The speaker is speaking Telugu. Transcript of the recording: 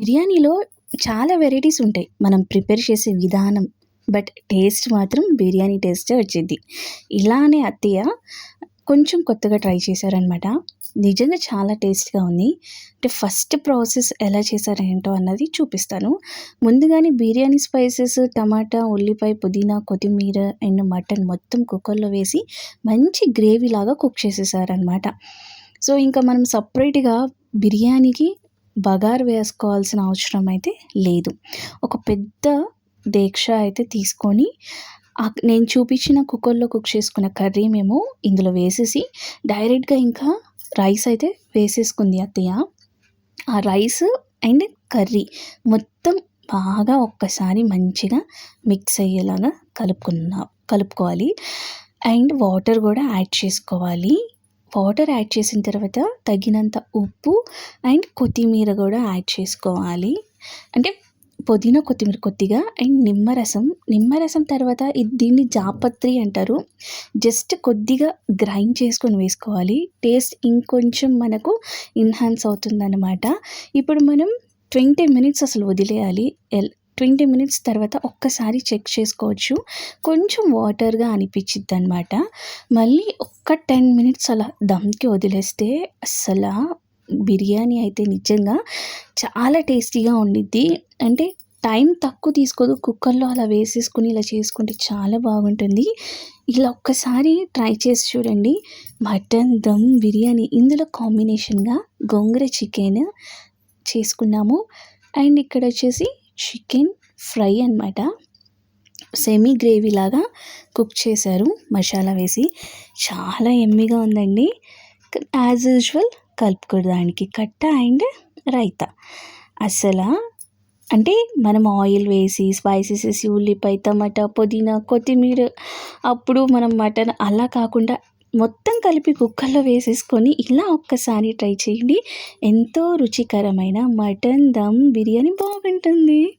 బిర్యానీలో చాలా వెరైటీస్ ఉంటాయి. మనం ప్రిపేర్ చేసే విధానం బట్ టేస్ట్ మాత్రం బిర్యానీ టేస్టే వచ్చింది. ఇలానే అత్తయ్య కొంచెం కొత్తగా ట్రై చేశారనమాట నిజంగా చాలా టేస్ట్గా ఉంది. అంటే ఫస్ట్ ప్రాసెస్ ఎలా చేశారేంటో అన్నది చూపిస్తాను. ముందుగానే బిర్యానీ స్పైసెస్ టమాటా ఉల్లిపాయ పుదీనా కొత్తిమీర అండ్ మటన్ మొత్తం కుక్కర్లో వేసి మంచి గ్రేవీ లాగా కుక్ చేసేసారనమాట సో ఇంకా మనం సపరేట్గా బిర్యానీకి బగారు వేసుకోవాల్సిన అవసరం అయితే లేదు. ఒక పెద్ద దీక్ష అయితే తీసుకొని నేను చూపించిన కుక్కర్లో కుక్ చేసుకున్న కర్రీ మేము ఇందులో వేసేసి డైరెక్ట్గా ఇంకా రైస్ అయితే వేసేసుకుంది అత్తయ్య. ఆ రైస్ అండ్ కర్రీ మొత్తం బాగా ఒక్కసారి మంచిగా మిక్స్ అయ్యేలాగా కలుపుకున్నా కలుపుకోవాలి. అండ్ వాటర్ కూడా యాడ్ చేసుకోవాలి. వాటర్ యాడ్ చేసిన తర్వాత తగినంత ఉప్పు అండ్ కొత్తిమీర కూడా యాడ్ చేసుకోవాలి. అంటే పుదీనా కొత్తిమీర కొద్దిగా అండ్ నిమ్మరసం. నిమ్మరసం తర్వాత దీన్ని జాపత్రి అంటారు. జస్ట్ కొద్దిగా గ్రైండ్ చేసుకొని వేసుకోవాలి. టేస్ట్ ఇంకొంచెం మనకు ఇన్హాన్స్ అవుతుందన్నమాట. ఇప్పుడు మనం ట్వంటీ మినిట్స్ అసలు వదిలేయాలి. ఎల్ ట్వంటీ మినిట్స్ తర్వాత ఒక్కసారి చెక్ చేసుకోవచ్చు. కొంచెం వాటర్గా అనిపించిద్ది అనమాట మళ్ళీ ఒక్క టెన్ మినిట్స్ అలా దమ్కి వదిలేస్తే అసలు బిర్యానీ అయితే నిజంగా చాలా టేస్టీగా ఉండిద్ది. అంటే టైం తక్కువ తీసుకోదు. కుక్కర్లో అలా వేసేసుకుని ఇలా చేసుకుంటే చాలా బాగుంటుంది. ఇలా ఒక్కసారి ట్రై చేసి చూడండి. మటన్ దమ్ బిర్యానీ ఇందులో కాంబినేషన్గా గోంగూర చికెన్ చేసుకున్నాము. అండ్ ఇక్కడ వచ్చేసి చికెన్ ఫ్రై అనమాట సెమీ గ్రేవీ లాగా కుక్ చేశారు మసాలా వేసి. చాలా ఎమ్మిగా ఉందండి. యాజ్ యూజువల్ కలుపుకోవడానికి కట్ట అండ్ రైతా. అసలు అంటే మనం ఆయిల్ వేసి స్పైసెస్ వేసి ఉల్లిపాయ టమాటా పుదీనా కొత్తిమీర అప్పుడు మనం మటన్ అలా కాకుండా మొత్తం కలిపి కుక్కర్లో వేసేసుకొని ఇలా ఒక్కసారి ట్రై చేయండి. ఎంతో రుచికరమైన మటన్ దమ్ బిర్యానీ బాగుంటుంది.